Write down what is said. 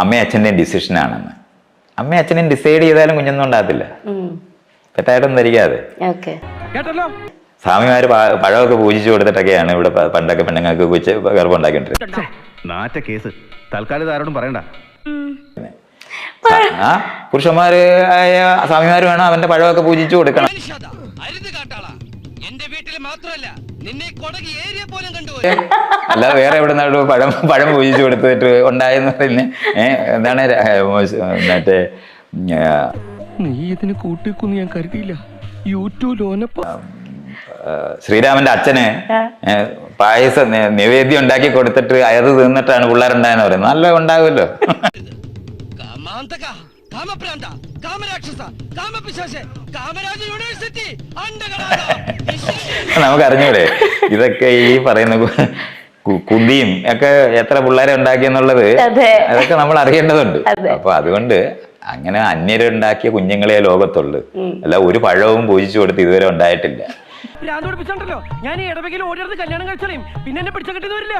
അമ്മയും അച്ഛന്റെയും ഡിസിഷനാണെന്ന് അമ്മയും അച്ഛനെയും ഡിസൈഡ് ചെയ്താലും കുഞ്ഞൊന്നും ഉണ്ടാകത്തില്ല. തെറ്റായിട്ടൊന്നും ധരിക്കാതെ. സ്വാമിമാർ പഴമൊക്കെ പൂജിച്ചു കൊടുത്തിട്ടൊക്കെയാണ് ഇവിടെ പണ്ടൊക്കെ പെണ്ണുങ്ങൾക്ക് കുച്ച് ഗർഭമുണ്ടാക്കിയിട്ടുണ്ട് നാറ്റ കേസ്. തൽക്കാലം ആരോടും പറയണ്ട. ആ പുരുഷന്മാര് ആയ സ്വാമിമാര് വേണം അവന്റെ പഴമൊക്കെ പൂജിച്ചു കൊടുക്കണം. എന്റെ വീട്ടിൽ മാത്രമല്ല നിന്നെ കൊടകി ഏരിയ പോലും കണ്ടു അല്ല വേറെ എവിടെ നിന്നു പഴം പഴം പൂജിച്ചു കൊടുത്തിട്ട് ഉണ്ടായെന്ന് പറയുന്നത് ഏഹ് എന്താണ് മറ്റേ നീ ഇതിന് കൂട്ടിക്കൊന്ന് ഞാൻ കരുതിയില്ല. യൂട്യൂബ് ലോനപ്പ ഏഹ് ശ്രീരാമന്റെ അച്ഛന് പായസം നിവേദ്യം ഉണ്ടാക്കി കൊടുത്തിട്ട് അയത് തിന്നിട്ടാണ് പിള്ളേരുണ്ടായെന്ന് പറയുന്നത്. നല്ല ഉണ്ടാകുമല്ലോ കാമാന്തക കാമപ്രാന്ത കാമരാക്ഷസ കാമപിശാശ കാമരാജ യൂണിവേഴ്സിറ്റി അണ്ടകടാക നമുക്ക് അറിഞ്ഞൂടെ ഇതൊക്കെ ഈ പറയുന്ന കുതിയും ഒക്കെ എത്ര പിള്ളേരെ ഉണ്ടാക്കിയെന്നുള്ളത് എന്നുള്ളത് അതൊക്കെ നമ്മൾ അറിയേണ്ടതുണ്ട്. അപ്പൊ അതുകൊണ്ട് അങ്ങനെ അന്യരുണ്ടാക്കിയ കുഞ്ഞുങ്ങളെ ലോകത്തുള്ളു. അല്ല ഒരു പഴവും പൂജിച്ചു കൊടുത്ത് ഇതുവരെ ഉണ്ടായിട്ടില്ല. ഞാൻ ഇടവെങ്കിലും കല്യാണം കഴിച്ചാലും പിന്നെ എന്നെ പിടിച്ചു കിട്ടിയത് വരില്ല